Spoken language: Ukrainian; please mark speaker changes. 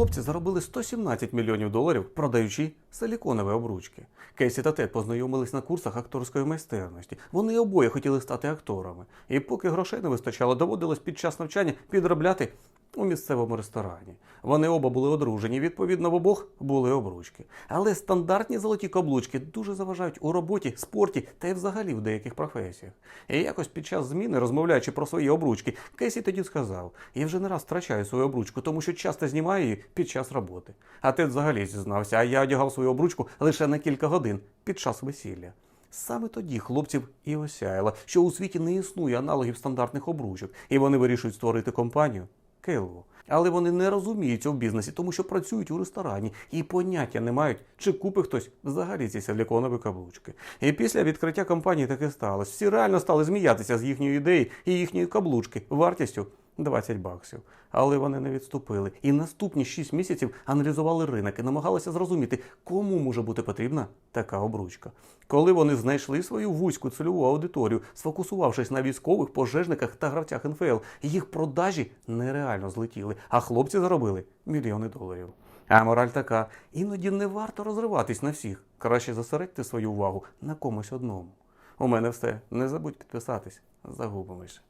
Speaker 1: Хлопці заробили 117 мільйонів доларів, продаючи силіконові обручки. Кейсі та Тед познайомились на курсах акторської майстерності. Вони обоє хотіли стати акторами. І поки грошей не вистачало, доводилось під час навчання підробляти у місцевому ресторані. Вони оба були одружені, відповідно, в обох були обручки. Але стандартні золоті каблучки дуже заважають у роботі, спорті та й взагалі в деяких професіях. І якось під час зміни, розмовляючи про свої обручки, Кейсі тоді сказав: я вже не раз втрачаю свою обручку, тому що часто знімаю її під час роботи. А ти взагалі зізнався, а я одягав свою обручку лише на кілька годин під час весілля. Саме тоді хлопців і осяяло, що у світі не існує аналогів стандартних обручок, і вони вирішують створити компанію Келлу. Але вони не розуміються в бізнесі, тому що працюють у ресторані і поняття не мають, чи купить хтось взагалі ці силіконові каблучки. І після відкриття компанії таке сталося. Всі реально стали зміятися з їхньої ідеї і їхньої каблучки вартістю 20 баксів. Але вони не відступили. І наступні 6 місяців аналізували ринок і намагалися зрозуміти, кому може бути потрібна така обручка. Коли вони знайшли свою вузьку цільову аудиторію, сфокусувавшись на військових, пожежниках та гравцях НФЛ, їх продажі нереально злетіли, а хлопці заробили мільйони доларів. А мораль така: іноді не варто розриватись на всіх. Краще зосередьте свою увагу на комусь одному. У мене все. Не забудь підписатись. Загубимось.